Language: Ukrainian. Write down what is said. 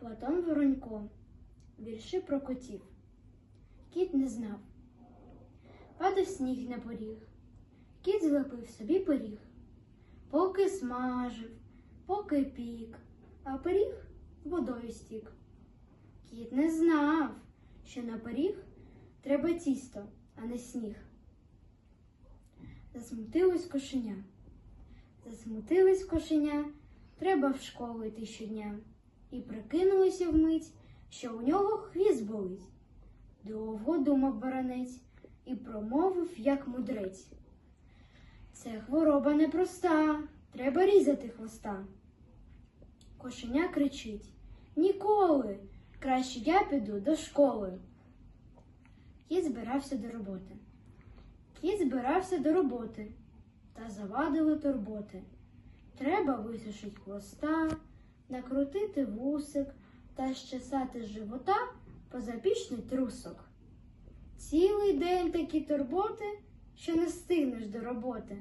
Платон Воронько. Вірші про котів. Кіт не знав. Падав сніг на поріг. Кіт злепив собі пиріг. Поки смажив, поки пік, а пиріг водою стік. Кіт не знав, що на пиріг треба тісто, а не сніг. Засмутилось кошеня. Засмутилось кошеня, треба в школу йти щодня. І прикинулося вмить, що у нього хвіст болить. Довго думав баранець і промовив, як мудрець. Це хвороба непроста, треба різати хвоста. Кошеня кричить Ніколи! Краще я піду до школи. Кіт збирався до роботи. Кіт збирався до роботи, та завадили турботи. Треба висушить хвоста, накрутити вусик та щесати з живота позапічний трусок. Цілий день такі турботи, що не стигнеш до роботи.